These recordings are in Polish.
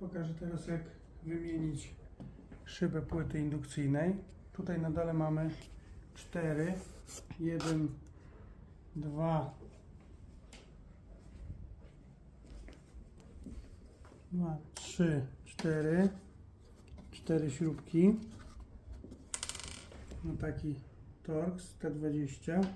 Pokażę teraz jak wymienić szybę płyty indukcyjnej. Tutaj na dole mamy 4, 1, 2, 2, 3, 4, 4 śrubki. Na taki Torx T20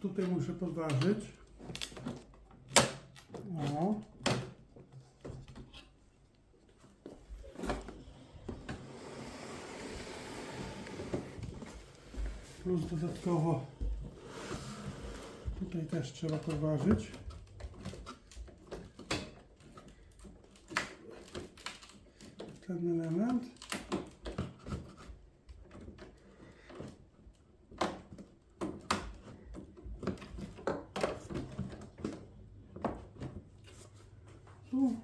Tutaj muszę podważyć. O. Plus dodatkowo tutaj też trzeba podważyć. Ten element. Ну.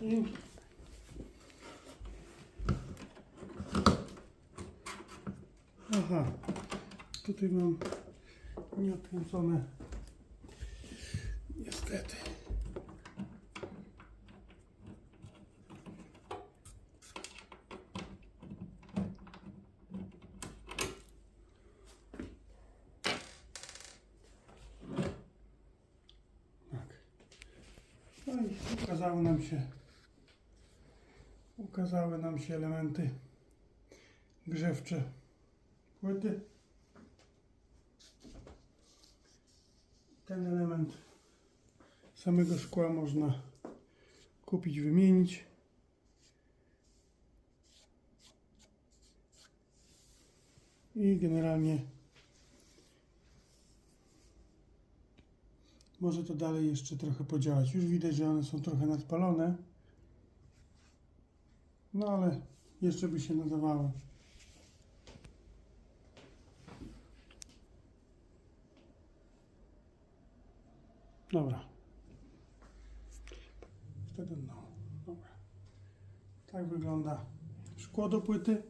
Ну. Ага, tutaj mam nie o tym, co my niestety. No i ukazały nam się ukazały nam się elementy grzewcze płyty. Ten element samego szkła można kupić, wymienić. I generalnie może to dalej jeszcze trochę podziałać. Już widać, że one są trochę nadpalone. No ale jeszcze by się nadawały. Dobra. Wtedy no. Dobra. Tak wygląda szkło do płyty.